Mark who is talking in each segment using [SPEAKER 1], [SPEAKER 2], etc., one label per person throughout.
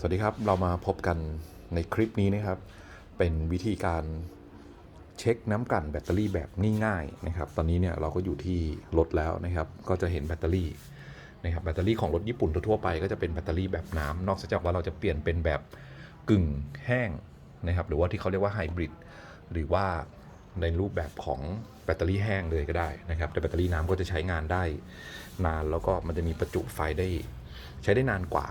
[SPEAKER 1] สวัสดีครับ เรามาพบกันในคลิปนี้นะครับ เป็นวิธีการเช็คน้ำกันแบตเตอรี่แบบง่ายๆนะครับ ตอนนี้เนี่ยเราก็อยู่ที่รถแล้วนะครับ ก็จะเห็นแบตเตอรี่นะครับ แบตเตอรี่ของรถญี่ปุ่นทั่วไปก็จะเป็นแบตเตอรี่แบบน้ำนอกจากว่าเราจะเปลี่ยนเป็นแบบกึ่งแห้งนะครับ หรือว่าที่เขาเรียกว่าไฮบริดหรือว่าในรูปแบบของแบตเตอรี่แห้งเลยก็ได้นะครับ แต่แบตเตอรี่น้ำก็จะใช้งานได้นานแล้วก็มันจะมีประจุไฟได้ใช้ได้นานกว่า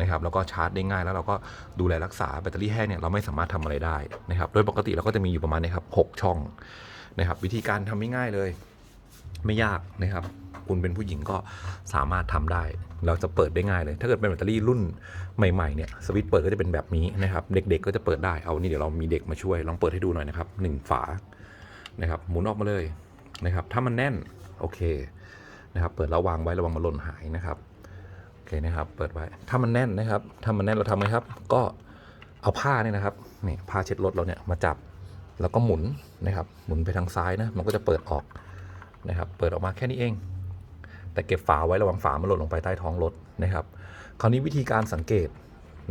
[SPEAKER 1] นะครับแล้วก็ชาร์จได้ง่ายแล้วเราก็ดูแลรักษาแบตเตอรี่แห้งเนี่ยเราไม่สามารถทำอะไรได้นะครับโดยปกติเราก็จะมีอยู่ประมาณนี้ครับหกช่องนะครับ วิธีการทำไม่ง่ายเลย ไม่ยากนะครับคุณเป็นผู้หญิงก็สามารถทำได้ เราจะเปิดได้ง่ายเลย ถ้าเกิดเป็นแบตเตอรี่รุ่นใหม่ๆเนี่ยสวิตช์เปิดก็จะเป็นแบบนี้นะครับ เด็กๆก็จะเปิดได้ เอานี่เดี๋ยวเรามีเด็กมาช่วย ลองเปิดให้ดูหน่อยนะครับหนึ่งฝานะครับหมุนออกมาเลยนะครับ ถ้ามันแน่นโอเคนะครับ เปิดแล้ววางไว้ระวังมันหล่นหายนะครับ อเคนะครับ เปิดไว้ ถ้ามันแน่นนะครับ ถ้ามันแน่นเราทำไงครับ ก็เอาผ้าเนี่ยนะครับนี่ผ้าเช็ดรถเราเนี่ยมาจับ แล้วก็หมุนนะครับ หมุนไปทางซ้ายนะ มันก็จะเปิดออกนะครับ เปิดออกมาแค่นี้เอง แต่เก็บฝาไว้ระวังฝามันหล่นลงไปใต้ท้องรถนะครับ คราวนี้วิธีการสังเกต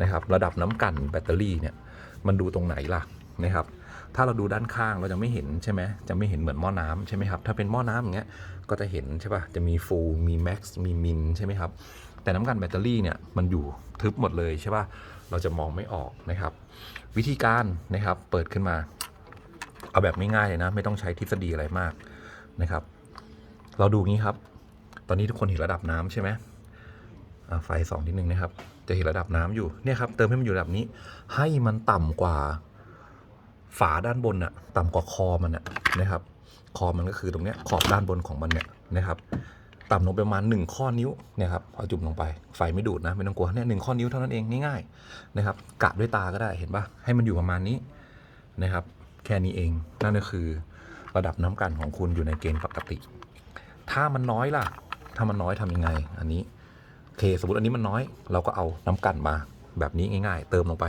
[SPEAKER 1] นะครับ ระดับน้ำกันแบตเตอรี่เนี่ย มันดูตรงไหนล่ะนะครับ ถ้าเราดูด้านข้างเราจะไม่เห็นใช่ไหมจะไม่เห็นเหมือนหม้อน้ำใช่ไหมครับ ถ้าเป็นหม้อน้ำอย่างเงี้ย ก็จะเห็นใช่ป่ะ จะมีฟูมีแม็กซ์ มีมินใช่ไหมครับ แต่น้ำกันแบตเตอรี่เนี่ยมันอยู่ทึบหมดเลยใช่ป่ะเราจะมองไม่ออกนะครับ วิธีการนะครับเปิดขึ้นมา เอาแบบง่ายๆเลยนะ ไม่ต้องใช้ทฤษฎีอะไรมากนะครับ เราดูงี้ครับ ตอนนี้ทุกคนเห็นระดับน้ำใช่ไหมอะไฟสองนิดนึงนะครับ จะเห็นระดับน้ำอยู่เนี่ยครับเติมให้มันอยู่ระดับนี้ ให้มันต่ำกว่าฝาด้านบนน่ะต่ำกว่าคอมันน่ะนะครับ คอมันก็คือตรงเนี้ยขอบด้านบนของมันเนี่ยนะครับ ต่ำลงไปประมาณ 1 ข้อนิ้วเนี่ยครับเอาจุ่มลงไปไฟไม่ดูดนะไม่ต้องกลัวเนี่ยหนึ่งข้อนิ้วเท่านั้นเองง่ายๆนะครับกะด้วยตาก็ได้เห็นปะให้มันอยู่ประมาณนี้นะครับแค่นี้เองนั่นก็คือระดับน้ำกันของคุณอยู่ในเกณฑ์ปกติ ถ้ามันน้อยล่ะ ถ้ามันน้อยทำยังไง อันนี้เค สมมติอันนี้มันน้อย เราก็เอาน้ำกันมาแบบนี้ง่าย ๆ เติมลงไป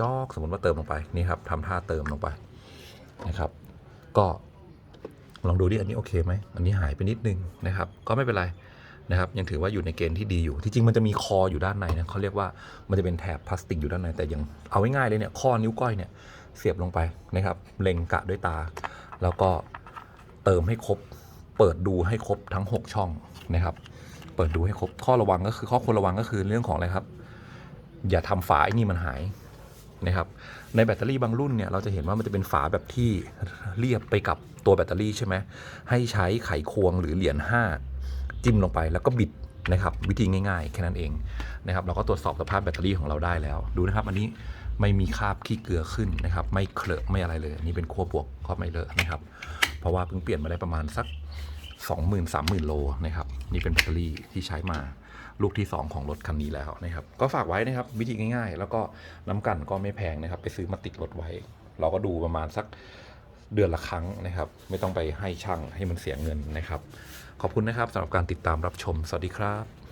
[SPEAKER 1] จอกสมมติว่าเติมลงไปนี่ครับทำท่าเติมลงไปนะครับ ก็ ลองดูดิอันนี้โอเคไหมอันนี้หายไปนิดนึงนะครับ ก็ไม่เป็นไรนะครับยังถือว่าอยู่ในเกณฑ์ที่ดีอยู่ ที่จริงมันจะมีคออยู่ด้านในนะเขาเรียกว่ามันจะเป็นแถบพลาสติกอยู่ด้านใน แต่ยังเอาง่ายๆเลยเนี่ยข้อนิ้วก้อยเนี่ยเสียบลงไปนะครับ เล็งกะด้วยตา แล้วก็เติมให้ครบ เปิดดูให้ครบทั้ง 6 ช่องนะครับ เปิดดูให้ครบข้อระวังก็คือข้อควรระวังก็คือเรื่องของอะไรครับ อย่าทำฝาไอ้นี่มันหาย นะครับในแบตเตอรี่บางรุ่นเนี่ยเราจะเห็นว่ามันจะเป็นฝาแบบที่เรียบไปกับตัวแบตเตอรี่ใช่ไหมให้ใช้ไขควงหรือเหรียญ5 จิ้มลงไปแล้วก็บิดนะครับวิธีง่ายๆ แค่นั้นเองนะครับเราก็ตรวจสอบสภาพแบตเตอรี่ของเราได้แล้ว ดูนะครับ อันนี้ไม่มีคราบขี้เกลือขึ้นนะครับ ไม่เคลอะไม่อะไรเลย อันนี้เป็นขั้วบวกก็ไม่เลอะนะครับ เพราะว่าเพิ่งเปลี่ยนมาได้ประมาณสัก 20,000 30,000 โลนะครับ นี่เป็นแบตเตอรี่ที่ใช้มา ลูกที่ 2 ของรถคันนี้แล้วนะครับ ก็ฝากไว้นะครับวิธีง่ายๆ แล้วก็น้ำกันก็ไม่แพงนะครับ ไปซื้อมาติดรถไว้ เราก็ดูประมาณสักเดือนละครั้งนะครับ ไม่ต้องไปให้ช่างให้มันเสียเงินนะครับ ขอบคุณนะครับสำหรับการติดตามรับชม สวัสดีครับ